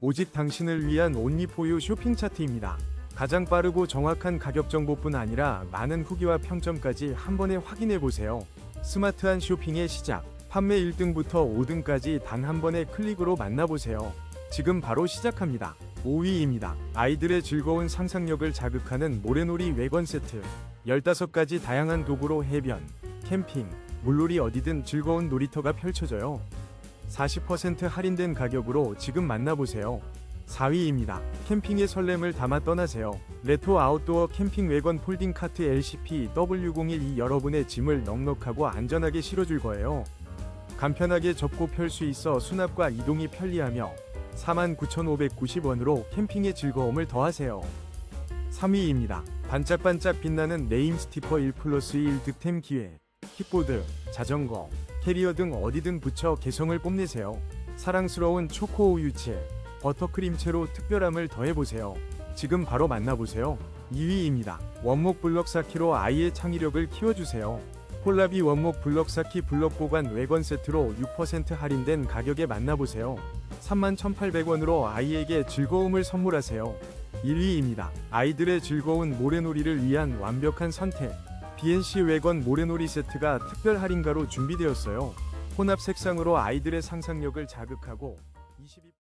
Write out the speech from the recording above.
오직 당신을 위한 온리포유 쇼핑 차트입니다. 가장 빠르고 정확한 가격 정보뿐 아니라 많은 후기와 평점까지 한 번에 확인해 보세요. 스마트한 쇼핑의 시작. 판매 1등부터 5등까지 단 한 번의 클릭으로 만나보세요. 지금 바로 시작합니다. 5위입니다. 아이들의 즐거운 상상력을 자극하는 모래놀이 외관 세트. 15가지 다양한 도구로 해변, 캠핑, 물놀이 어디든 즐거운 놀이터가 펼쳐져요. 40% 할인된 가격으로 지금 만나보세요. 4위입니다. 캠핑의 설렘을 담아 떠나세요. 레토 아웃도어 캠핑 외건 폴딩 카트 LCP W012 여러분의 짐을 넉넉하고 안전하게 실어줄 거예요. 간편하게 접고 펼 수 있어 수납과 이동이 편리하며 49,590원으로 캠핑의 즐거움을 더하세요. 3위입니다. 반짝반짝 빛나는 네임 스티커 1 플러스 1 득템 기회. 킥보드, 자전거, 캐리어 등 어디든 붙여 개성을 뽐내세요. 사랑스러운 초코 우유채, 버터크림채로 특별함을 더해보세요. 지금 바로 만나보세요. 2위입니다. 원목 블럭 쌓기로 아이의 창의력을 키워주세요. 폴라비 원목 블럭 쌓기 블럭 보관 외건 세트로 6% 할인된 가격에 만나보세요. 31,800원으로 아이에게 즐거움을 선물하세요. 1위입니다. 아이들의 즐거운 모래놀이를 위한 완벽한 선택. BNC 외건 모래놀이 세트가 특별 할인가로 준비되었어요. 혼합 색상으로 아이들의 상상력을 자극하고 22